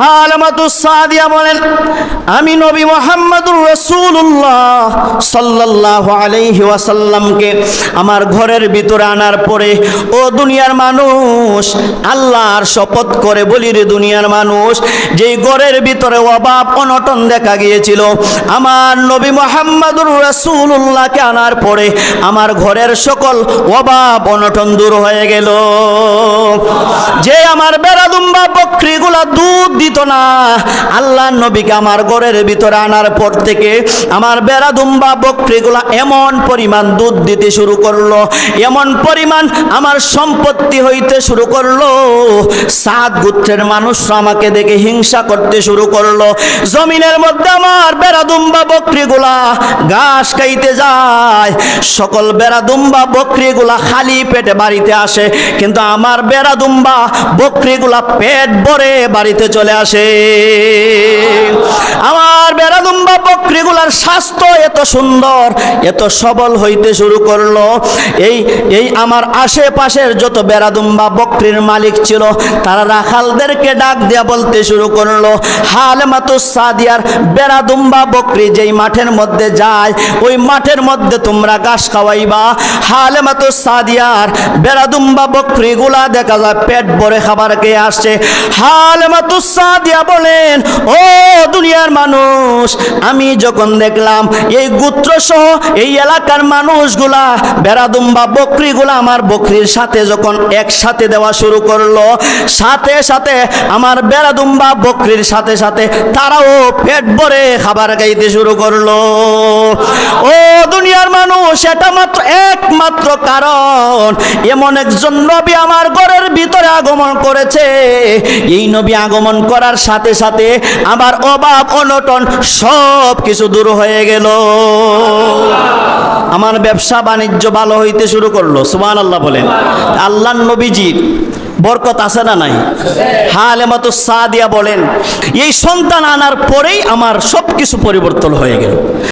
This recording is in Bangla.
হালামাতুসাদিয়া বলেন, আমি নবী মোহাম্মদুর রসুল্লাহ সাল্লাহ আলাইহি ওয়াসাল্লামকে আমার ঘরের ভিতরে আনার পরে, ও দুনিয়ার মানুষ, আল্লাহর শপথ করে বলি রে দুনিয়ার মানুষ, যেই ঘরের ভিতরে অভাব অনটন দেখা গিয়েছিল, আমার নবী মোহাম্মদুর রসুল্লাহকে আনার পরে আমার ঘরের সকল অভাব অনটন দূর হয়ে গেল। যে আমার বেড়াদুম্বা বকরিগুলা দুধ দিত না। আল্লাহ নবীকে আমার ঘরের ভিতরে আনার পর থেকে আমার বেড়াদুম্বা বকরিগুলা এমন পরিমাণ দুধ দিতে শুরু করল, এমন পরিমাণ আমার সম্পত্তি হইতে শুরু করল। সাত গুত্রের মানুষ আমাকে দেখে হিংসা করতে শুরু করল। জমিনের মধ্যে আমার বেড়াদুম্বা বকরিগুলা ঘাস খাইতে যায়। সকল বেড়াদুম্বা বকরিগুলা খালি পেটে বাড়িতে আসে, কিন্তু আমার বেড়াদুম্বা বকরিগুলা পেট ভরে বাড়িতে চলে আসে আমার বেড়াদুম্বা বকরিগুলার স্বাস্থ্য এত সুন্দর, এত সবল হইতে শুরু করল। এই এই আমার আশেপাশের যত বেড়াদুম্বা বকরির মালিক ছিল, তারা রাখালদেরকে ডাক দিয়া বলতে শুরু করল হাল মাতু সাদিয়ার বেড়াদুম্বা বকরি যেই মাঠের মধ্যে যায়, ওই মাঠের মধ্যে তোমরা ঘাস খাওয়াইবা। হাল মাতু সাদিয়ার বেড়াদুম্বা বকরিগুলা দেখা যায় পেট ভরে খাবার খেয়ে আসছে। হাল মাতু সাদিয়া বলেন, ও দুনিয়ার মানুষ, আমি যখন দেখলাম এই গুত্র সহ এই এলাকার মানুষগুলা, বেড়াদুম্বা বকরিগুলা আমার বকরির সাথে যখন একসাথে দেওয়া শুরু করল, সাথে সাথে আমার বেড়াদুম্বা বকরির সাথে সাথে তারাও পেট ভরে খাবার খাইতে শুরু করল। ও দুনিয়ার মানুষ, এটা মাত্র একমাত্র কারণ। এমন একজন নবী আমার ঘরের ভিতরে আগমন করেছে। এই নবী আগমন করার সাথে সাথে আমার অভাব, অনটন সব কিছু দূর হয়ে গেল। আমার ব্যবসা বাণিজ্য ভালো হইতে শুরু করল সুমান আল্লাহ বলেন। আল্লাহ নবীজির বরকত আছে না নাই? হালে মতো সাদিয়া বলেন, এই সন্তান আনার পরেই আমার সব কিছু পরিবর্তন হয়ে গেল।